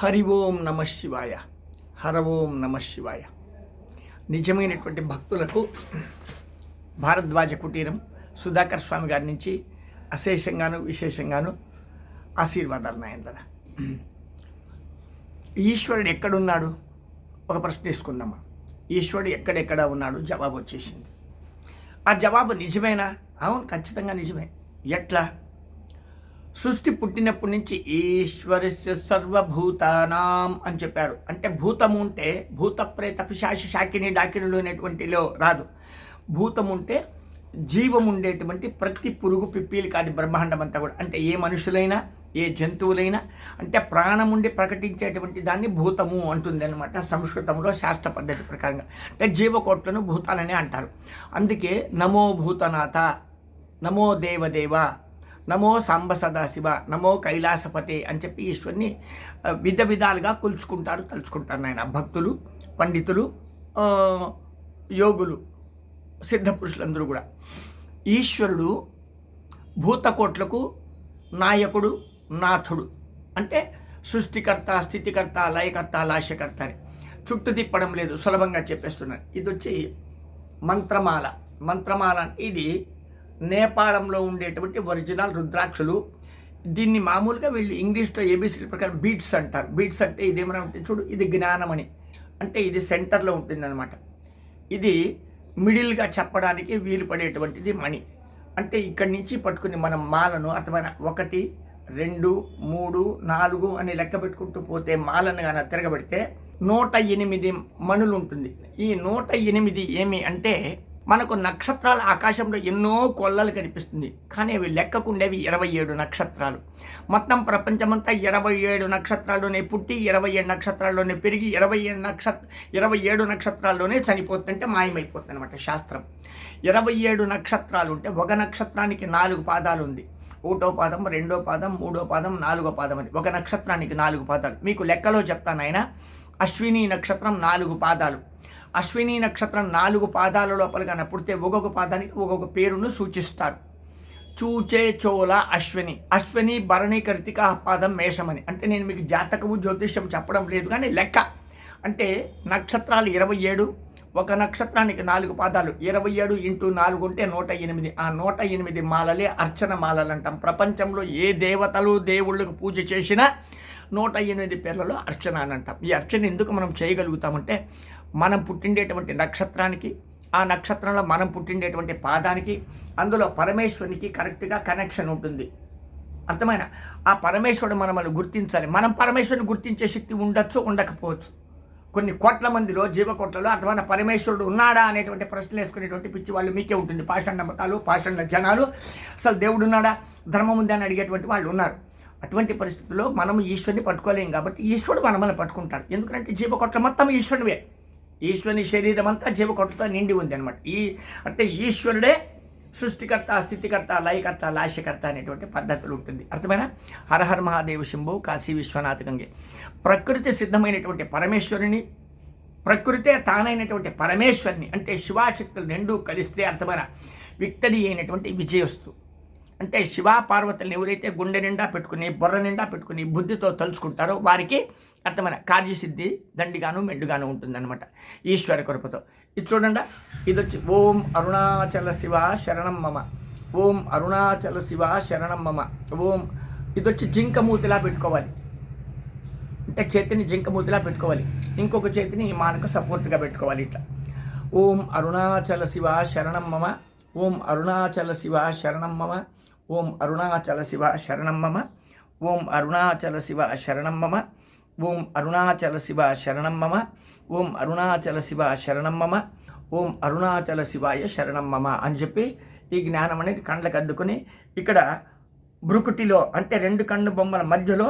హరి ఓం నమ శివాయ. హర ఓం నమ శివాయ. నిజమైనటువంటి భక్తులకు భారద్వాజ కుటీరం సుధాకర్ స్వామి గారి నుంచి అశేషంగాను విశేషంగాను ఆశీర్వాదాలు నాయనరా ఈశ్వరుడు ఎక్కడున్నాడు? ఒక ప్రశ్న తీసుకుందామా ఈశ్వరుడు ఎక్కడెక్కడ ఉన్నాడు? జవాబు వచ్చేసింది. ఆ జవాబు నిజమేనా? అవును ఖచ్చితంగా నిజమే. ఎట్లా? సృష్టి పుట్టినప్పటి నుంచి ఈశ్వరస్య సర్వభూతానాం అని చెప్పారు. అంటే భూతము ఉంటే భూత ప్రేత శాకిని డాకినులు అనేటువంటిలో రాదు. భూతం ఉంటే జీవం ఉండేటువంటి ప్రతి పురుగు పిప్పీలు కాదు బ్రహ్మాండం అంతా కూడా. అంటే ఏ మనుషులైనా ఏ జంతువులైనా అంటే ప్రాణం ఉండి ప్రకటించేటువంటి దాన్ని భూతము అంటుంది అనమాట సంస్కృతంలో శాస్త్ర పద్ధతి ప్రకారంగా. అంటే జీవకోట్లను భూతాలని అంటారు. అందుకే నమో భూతనాథ నమో దేవదేవ నమో సాంబ సదాశివ నమో కైలాసపతి అని చెప్పి ఈశ్వరుని విధ విధాలుగా కొలుచుకుంటారు తలుచుకుంటారు నాయన. భక్తులు పండితులు యోగులు సిద్ధ పురుషులందరూ కూడా. ఈశ్వరుడు భూతకోట్లకు నాయకుడు నాథుడు. అంటే సృష్టికర్త స్థితికర్త లయకర్త లాస్యకర్త అని. చుట్టూ తిప్పడం లేదు సులభంగా చెప్పేస్తున్నాను ఇది వచ్చి మంత్రమాల మంత్రమాల ఇది నేపాళంలో ఉండేటువంటి ఒరిజినల్ రుద్రాక్షలు. దీన్ని మామూలుగా వీళ్ళు ఇంగ్లీష్లో ఏబిసిడి ప్రకారం బీట్స్ అంటారు. బీట్స్ అంటే ఇదేమైనా ఉంటుంది చూడు ఇది జ్ఞానం అని అంటే ఇది సెంటర్లో ఉంటుందన్నమాట. ఇది మిడిల్గా చెప్పడానికి వీలు పడేటువంటిది మణి. అంటే ఇక్కడి నుంచి పట్టుకుని మనం మాలను అర్థమైన ఒకటి రెండు మూడు నాలుగు అని లెక్క పెట్టుకుంటూ పోతే మాలను కానీ తిరగబెడితే నూట ఎనిమిది మణులు ఉంటుంది. ఈ నూట ఎనిమిది ఏమి అంటే మనకు నక్షత్రాలు ఆకాశంలో ఎన్నో కొల్లలు కనిపిస్తుంది. కానీ అవి లెక్కకుండేవి ఇరవై ఏడు నక్షత్రాలు. మొత్తం ప్రపంచమంతా ఇరవై ఏడు నక్షత్రాల్లోనే పుట్టి ఇరవై ఏడు నక్షత్రాల్లోనే పెరిగి ఇరవై ఏడు నక్షత్ర ఇరవై ఏడు నక్షత్రాల్లోనే చనిపోతుంటే మాయమైపోతుంది అనమాట శాస్త్రం. ఇరవై ఏడు నక్షత్రాలు ఉంటే ఒక నక్షత్రానికి నాలుగు పాదాలు ఉంది. ఒకటో పాదం రెండో పాదం మూడో పాదం నాలుగో పాదం అది ఒక నక్షత్రానికి నాలుగు పాదాలు. మీకు లెక్కలో చెప్తాను ఆయన అశ్విని నక్షత్రం నాలుగు పాదాలు. అశ్విని నక్షత్రం నాలుగు పాదాల లోపల కానీ పుడితే ఒక్కొక్క పాదానికి ఒక్కొక్క పేరును సూచిస్తారు. చూచే చోళ అశ్విని. అశ్విని భరణి కరితిక పాదం మేషమని. అంటే నేను మీకు జాతకము జ్యోతిష్యం చెప్పడం లేదు కానీ లెక్క. అంటే నక్షత్రాలు ఇరవై ఏడు ఒక నక్షత్రానికి నాలుగు పాదాలు. ఇరవై ఏడు ఇంటూ నాలుగు ఉంటే నూట ఎనిమిది. ఆ నూట ఎనిమిది మాలలే అర్చన మాలలు అంటాం ప్రపంచంలో ఏ దేవతలు దేవుళ్ళకు పూజ చేసినా నూట ఎనిమిది పేర్లలో అర్చన అని అంటాం. ఈ అర్చన ఎందుకు మనం చేయగలుగుతామంటే మనం పుట్టిండేటువంటి నక్షత్రానికి ఆ నక్షత్రంలో మనం పుట్టిండేటువంటి పాదానికి అందులో పరమేశ్వరునికి కరెక్ట్గా కనెక్షన్ ఉంటుంది. అర్థమైన? ఆ పరమేశ్వరుడు మనల్ని గుర్తించాలి. మనం పరమేశ్వరుని గుర్తించే శక్తి ఉండొచ్చు ఉండకపోవచ్చు. కొన్ని కోట్ల మందిలో జీవకోట్లలో అర్థమైన పరమేశ్వరుడు ఉన్నాడా అనేటువంటి ప్రశ్నలు వేసుకునేటువంటి పిచ్చి వాళ్ళు మీకే ఉంటుంది. పాషండ మతాలు పాషండ జనాలు. అసలు దేవుడు ఉన్నాడా? ధర్మం ఉందా అని అడిగేటువంటి వాళ్ళు ఉన్నారు. అటువంటి పరిస్థితుల్లో మనం ఈశ్వరుని పట్టుకోలేం కాబట్టి ఈశ్వరుడు మనల్ని పట్టుకుంటాడు. ఎందుకంటే జీవకోట్ల మొత్తం ఈశ్వరునివే. ఈశ్వరుని శరీరం అంతా జీవకొట్టతో నిండి ఉంది అనమాట ఈ అంటే ఈశ్వరుడే సృష్టికర్త స్థితికర్త లయకర్త లాశకర్త అనేటువంటి పద్ధతులు ఉంటుంది. అర్థమైనా హరహర్ మహాదేవ్ శంభు కాశీ విశ్వనాథ్ గంగే. ప్రకృతి సిద్ధమైనటువంటి పరమేశ్వరుని ప్రకృతే తానైనటువంటి పరమేశ్వరిని అంటే శివాశక్తులు రెండూ కలిస్తే అర్థమైన? విక్టరీ అయినటువంటి విజయస్తు అంటే శివ పార్వతులను ఎవరైతే గుండె నిండా పెట్టుకుని బుర్ర నిండా పెట్టుకుని బుద్ధితో తలుచుకుంటారో వారికి అర్థమైన కార్యసిద్ధి దండిగాను మెండుగాను ఉంటుందన్నమాట ఈశ్వర కృపతో. ఇది చూడండి ఇది వచ్చి ఓం అరుణాచల శివ శరణం మమ. ఓం అరుణాచల శివ శరణం మమ. ఓం ఇది వచ్చి జింక మూతిలా పెట్టుకోవాలి. అంటే చేతిని జింక మూతిలా పెట్టుకోవాలి. ఇంకొక చేతిని మానకు సపోర్ట్గా పెట్టుకోవాలి ఇట్లా. ఓం అరుణాచల శివ శరణం మమ. ఓం అరుణాచల శివ శరణం మమ. ఓం అరుణాచల శివ శరణం మమ. ఓం అరుణాచల శివ శరణం మమ. ఓం అరుణాచల శివ శరణం మమ. ఓం అరుణాచల శివ శరణం మమ. ఓం అరుణాచల శివాయ శరణం మమ అని చెప్పి ఈ జ్ఞానం అనేది కండ్లకు అద్దుకుని ఇక్కడ బ్రుకుటిలో అంటే రెండు కన్ను బొమ్మల మధ్యలో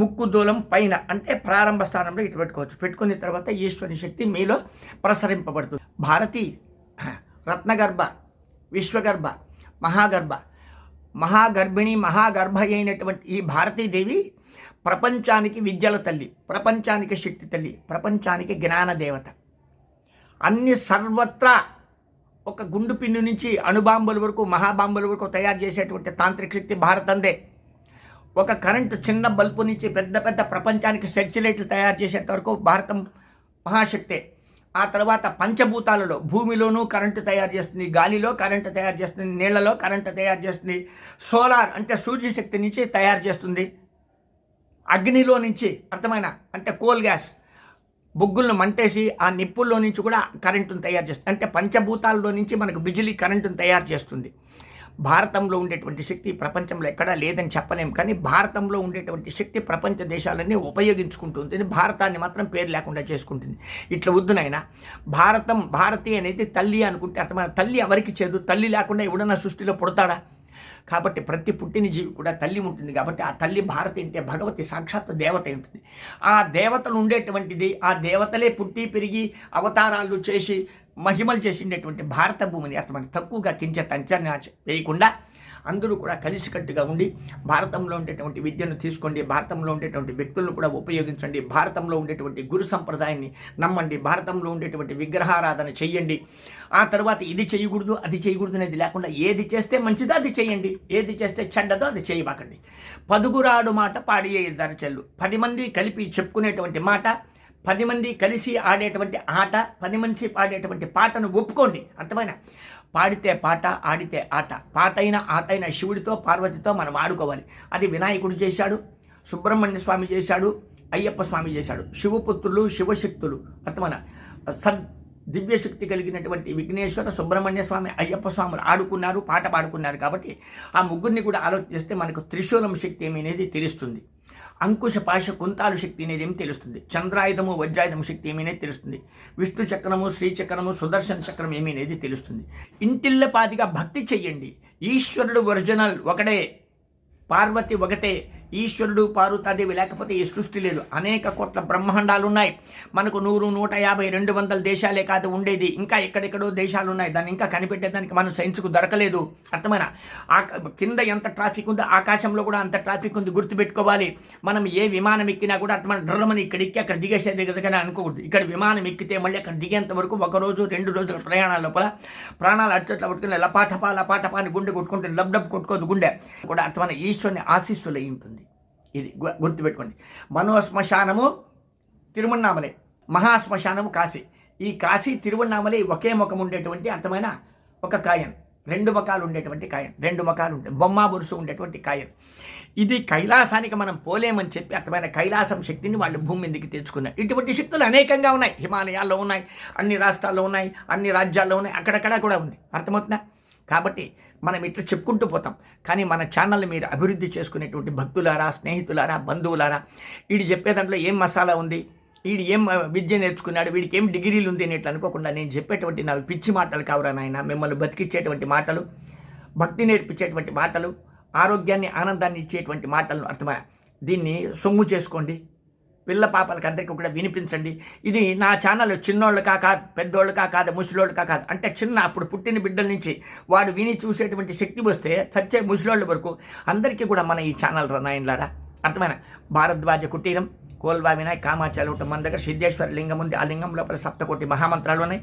ముక్కు దూలం పైన అంటే ప్రారంభ స్థానంలో ఇటు పెట్టుకోవచ్చు. పెట్టుకున్న తర్వాత ఈశ్వరి శక్తి మీలో ప్రసరింపబడుతుంది. భారతి రత్నగర్భ విశ్వగర్భ మహాగర్భ మహాగర్భిణి మహాగర్భ అయినటువంటి ఈ భారతీదేవి ప్రపంచానికి విద్యల తల్లి ప్రపంచానికి శక్తి తల్లి ప్రపంచానికి జ్ఞాన దేవత. అన్ని సర్వత్రా ఒక గుండు పిన్ను నుంచి అణుబాంబుల వరకు మహాబాంబుల వరకు తయారు చేసేటువంటి తాంత్రిక శక్తి భారతందే. ఒక కరెంటు చిన్న బల్బు నుంచి పెద్ద పెద్ద ప్రపంచానికి సెర్చిలైట్లు తయారు చేసేంత వరకు భారతం మహాశక్తే. ఆ తర్వాత పంచభూతాలలో భూమిలోనూ కరెంటు తయారు చేస్తుంది గాలిలో కరెంటు తయారు చేస్తుంది నీళ్ళలో కరెంటు తయారు చేస్తుంది సోలార్ అంటే సూర్యశక్తి నుంచి తయారు చేస్తుంది అగ్నిలో నుంచి అర్థమైన అంటే కోల్ గ్యాస్ బొగ్గులను మంటేసి ఆ నిప్పుల్లో నుంచి కూడా కరెంటును తయారు చేస్తుంది. అంటే పంచభూతాల్లో నుంచి మనకు బిజిలీ కరెంటును తయారు చేస్తుంది. భారతంలో ఉండేటువంటి శక్తి ప్రపంచంలో ఎక్కడా లేదని చెప్పలేం. కానీ భారతంలో ఉండేటువంటి శక్తి ప్రపంచ దేశాలన్నీ ఉపయోగించుకుంటుంది. భారతాన్ని మాత్రం పేరు లేకుండా చేసుకుంటుంది. ఇట్లా వద్దునైనా భారతం భారతి అనేది తల్లి అనుకుంటే అర్థమైన తల్లి ఎవరికి చేదు? తల్లి లేకుండా ఎవడన్నా సృష్టిలో పుడతాడా? కాబట్టి ప్రతి పుట్టిన జీవి కూడా తల్లి ఉంటుంది కాబట్టి ఆ తల్లి భారతి అంటే భగవతి సాక్షాత్ దేవత ఉంటుంది. ఆ దేవతలు ఉండేటువంటిది ఆ దేవతలే పుట్టి పెరిగి అవతారాలు చేసి మహిమలు చేసిండేటువంటి భారత భూమిని అర్థం తక్కువగా కించెత్ అంచనా వేయకుండా అందరూ కూడా కలిసికట్టుగా ఉండి భారతంలో ఉండేటువంటి విద్యను తీసుకోండి భారతంలో ఉండేటువంటి వ్యక్తులను కూడా ఉపయోగించండి భారతంలో ఉండేటువంటి గురు సంప్రదాయాన్ని నమ్మండి భారతంలో ఉండేటువంటి విగ్రహారాధన చెయ్యండి. ఆ తర్వాత ఇది చేయకూడదు అది చేయకూడదు అనేది లేకుండా ఏది చేస్తే మంచిదో అది చేయండి ఏది చేస్తే చెడ్డదో అది చేయబాకండి. పదుగురాడు మాట పాడి చెల్లు. పది మంది కలిపి చెప్పుకునేటువంటి మాట పది మంది కలిసి ఆడేటువంటి ఆట పది మంది పాడేటువంటి పాటను ఒప్పుకోండి. అర్థమైన పాడితే పాట ఆడితే ఆట. పాటైన ఆటైన ఆట అయిన శివుడితో పార్వతితో మనం ఆడుకోవాలి. అది వినాయకుడు చేశాడు సుబ్రహ్మణ్య స్వామి చేశాడు అయ్యప్ప స్వామి చేశాడు. శివపుత్రులు శివశక్తులు. అర్థమైన సద్ దివ్యశక్తి కలిగినటువంటి విఘ్నేశ్వర సుబ్రహ్మణ్య స్వామి అయ్యప్ప స్వాములు ఆడుకున్నారు పాట పాడుకున్నారు కాబట్టి ఆ ముగ్గురిని కూడా ఆలోచిస్తే మనకు త్రిశూలం శక్తి ఏమనేది తెలుస్తుంది. అంకుశ పాశ కుంతాలు శక్తి అనేది ఏమి తెలుస్తుంది? చంద్రాయుధము వజ్రాయుధము శక్తి ఏమనేది తెలుస్తుంది? విష్ణు చక్రము శ్రీచక్రము సుదర్శన చక్రం ఏమి అనేది తెలుస్తుంది? ఇంటిల్లపాదిగా భక్తి చెయ్యండి. ఈశ్వరుడు ఒరిజినల్ ఒకడే పార్వతి ఒకటే ఈశ్వరుడు పార్వతాదేవి లేకపోతే ఈ సృష్టి లేదు. అనేక కోట్ల బ్రహ్మాండాలు ఉన్నాయి మనకు నూరు నూట యాభై రెండు వందల దేశాలే కాదు ఉండేది. ఇంకా ఎక్కడెక్కడో దేశాలు ఉన్నాయి దాన్ని ఇంకా కనిపెట్టేదానికి మనం సైన్స్కు దొరకలేదు. అర్థమైన? కింద ఎంత ట్రాఫిక్ ఉందో ఆకాశంలో కూడా అంత ట్రాఫిక్ ఉంది. గుర్తుపెట్టుకోవాలి. మనం ఏ విమానం ఎక్కినా కూడా అర్థమైన? డ్రమని ఇక్కడ ఎక్కి అక్కడ దిగేసేది కదా అనుకోకూడదు. ఇక్కడ విమానం ఎక్కితే మళ్ళీ అక్కడ దిగేంత వరకు ఒక రోజు రెండు రోజుల ప్రయాణాల లోపల ప్రాణాలు అచ్చట్ల పట్టుకుని లపాటపా లపాటపా అని గుండె కొట్టుకుంటే లబ్ డబ్ కొట్టుకోదు గుండె. కూడా అర్థమైన? ఈశ్వరుని ఆశీస్సులు ఉంటుంది. ఇది గుర్తుపెట్టుకోండి. మనోశ్మశానము తిరుమన్నామలే మహాశ్మశానము కాశీ. ఈ కాశీ తిరువన్నామలే ఒకే ముఖం ఉండేటువంటి అర్థమైన ఒక కాయం. రెండు ముఖాలు ఉండేటువంటి కాయం. రెండు ముఖాలు ఉంటాయి బొమ్మ బురుసు ఉండేటువంటి కాయం. ఇది కైలాసానికి మనం పోలేమని చెప్పి అర్థమైన కైలాసం శక్తిని వాళ్ళు భూమి మీదకి తెచ్చుకున్నారు. ఇటువంటి శక్తులు అనేకంగా ఉన్నాయి. హిమాలయాల్లో ఉన్నాయి అన్ని రాష్ట్రాల్లో ఉన్నాయి అన్ని రాజ్యాల్లో ఉన్నాయి అక్కడక్కడ కూడా ఉంది. అర్థమవుతుందా? కాబట్టి మనం ఇట్లా చెప్పుకుంటూ పోతాం. కానీ మన ఛానల్ని మీరు అభివృద్ధి చేసుకునేటువంటి భక్తులారా స్నేహితులారా బంధువులారా వీడు చెప్పే దాంట్లో ఏం మసాలా ఉంది? వీడు ఏం విద్య నేర్చుకున్నాడు? వీడికి ఏం డిగ్రీలు ఉంది అని ఇట్లా అనుకోకుండా నేను చెప్పేటువంటి నాకు పిచ్చి మాటలు కావరా నాయన. మిమ్మల్ని బతికిచ్చేటువంటి మాటలు భక్తి నేర్పించేటువంటి మాటలు ఆరోగ్యాన్ని ఆనందాన్ని ఇచ్చేటువంటి మాటలను అర్థమయ్యా. దీన్ని సొమ్ము చేసుకోండి. పిల్ల పాపలకి అందరికీ కూడా వినిపించండి. ఇది నా ఛానల్ చిన్నోళ్ళు కాదు పెద్దోళ్ళకా కాదు ముసలోళ్ళు కాదు. అంటే చిన్న అప్పుడు పుట్టిన బిడ్డల నుంచి వాడు విని చూసేటువంటి శక్తి వస్తే చచ్చే ముసలోళ్ళ వరకు అందరికీ కూడా మన ఈ ఛానల్ రనాయన్లారా? అర్థమైన? భారద్వాజ కుటీరం. కోల్వా వినాయక్ కామాచాలు మన దగ్గర సిద్ధేశ్వర లింగం ఉంది. ఆ లింగం లోపల సప్తకోటి మహామంత్రాలు ఉన్నాయి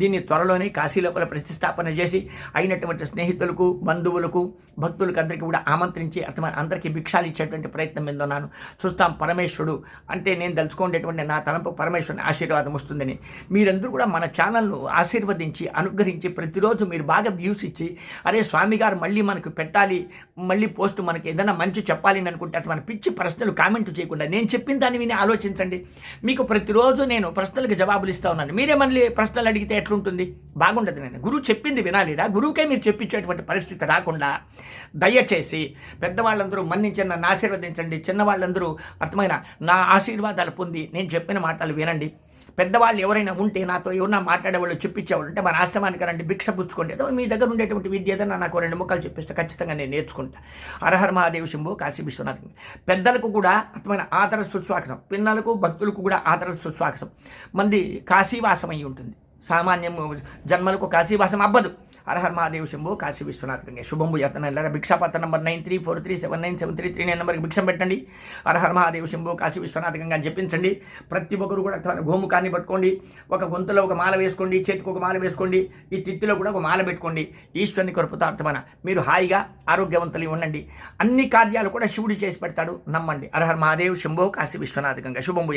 దీన్ని త్వరలోనే కాశీ లోపల ప్రతిష్టాపన చేసి అయినటువంటి స్నేహితులకు బంధువులకు భక్తులకు అందరికీ కూడా ఆమంత్రించి అర్థమైన అందరికీ భిక్షాలు ఇచ్చేటువంటి ప్రయత్నం మీద ఉన్నాను. చూస్తాం పరమేశ్వరుడు అంటే నేను తలుచుకునేటువంటి నా తలంపు పరమేశ్వరుని ఆశీర్వాదం వస్తుందని. మీరందరూ కూడా మన ఛానల్ను ఆశీర్వదించి అనుగ్రహించి ప్రతిరోజు మీరు బాగా వ్యూస్ ఇచ్చి అరే స్వామి గారు మళ్ళీ మనకు పెట్టాలి మళ్ళీ పోస్ట్ మనకి ఏదైనా మంచి చెప్పాలి అని అనుకుంటే మన పిచ్చి ప్రశ్నలు కామెంట్ చేయకుండా నేను చెప్పిన దాన్ని విని ఆలోచించండి. మీకు ప్రతిరోజు నేను ప్రశ్నలకు జవాబులు ఇస్తా ఉన్నాను. మీరే మళ్ళీ ప్రశ్నలు అడిగితే ఎట్లుంటుంది? బాగుండదు నేను గురువు చెప్పింది వినాలిరా. గురువుకే మీరు చెప్పించేటువంటి పరిస్థితి రాకుండా దయచేసి పెద్దవాళ్ళందరూ మన్నించిన నన్ను ఆశీర్వదించండి. చిన్నవాళ్ళందరూ అర్థమైన నా ఆశీర్వాదాలు పొంది నేను చెప్పిన మాటలు వినండి. పెద్దవాళ్ళు ఎవరైనా ఉంటే నాతో ఎవరైనా మాట్లాడేవాళ్ళు చెప్పించేవాళ్ళు అంటే మన ఆశ్రమానికి రండి భిక్ష పుచ్చుకోండి. మీ దగ్గర ఉండేటువంటి విద్య ఏదైనా నాకు రెండు ముక్కలు చెప్పిస్తే ఖచ్చితంగా నేను నేర్చుకుంటా. అరహర్ మహాదేవ శంభు కాశీ విశ్వనాథ్. పెద్దలకు కూడా అర్థమైన ఆదర సుస్వాగసం పిల్లలకు భక్తులకు కూడా ఆదర సుస్వాగసం మంది కాశీవాసం అయి ఉంటుంది. సామాన్యం జన్మలకు కాశీవాసం అవ్వదు. హరహర్ మహాదేవ్ శంభు కాశీ విశ్వనాథ్ గంగే. శుభంబు యతన భిక్షాపత్ర number nine three four three seven nine seven three three nine నెంబర్కి భిక్షం పెట్టండి. హరహర్ మహాదేవ్ శంభు కాశీ విశ్వనాథ్ గంగా అని చెప్పించండి. ప్రతి ఒక్కరు కూడా తన గోముఖాన్ని పట్టుకోండి. ఒక గొంతులో ఒక మాల వేసుకోండి. చేతికి ఒక మాల వేసుకోండి. ఈ తిత్తిలో కూడా ఒక మాల పెట్టుకోండి. ఈశ్వరుని కృపతార్థమన మీరు హాయిగా ఆరోగ్యవంతులు ఉండండి. అన్ని కార్యాలు కూడా శివుడు చేసి పెడతాడు. నమ్మండి. అరహర్ మహాదేవ్ శంభో కాశీ విశ్వనాథ్ గంగా. శుభంబు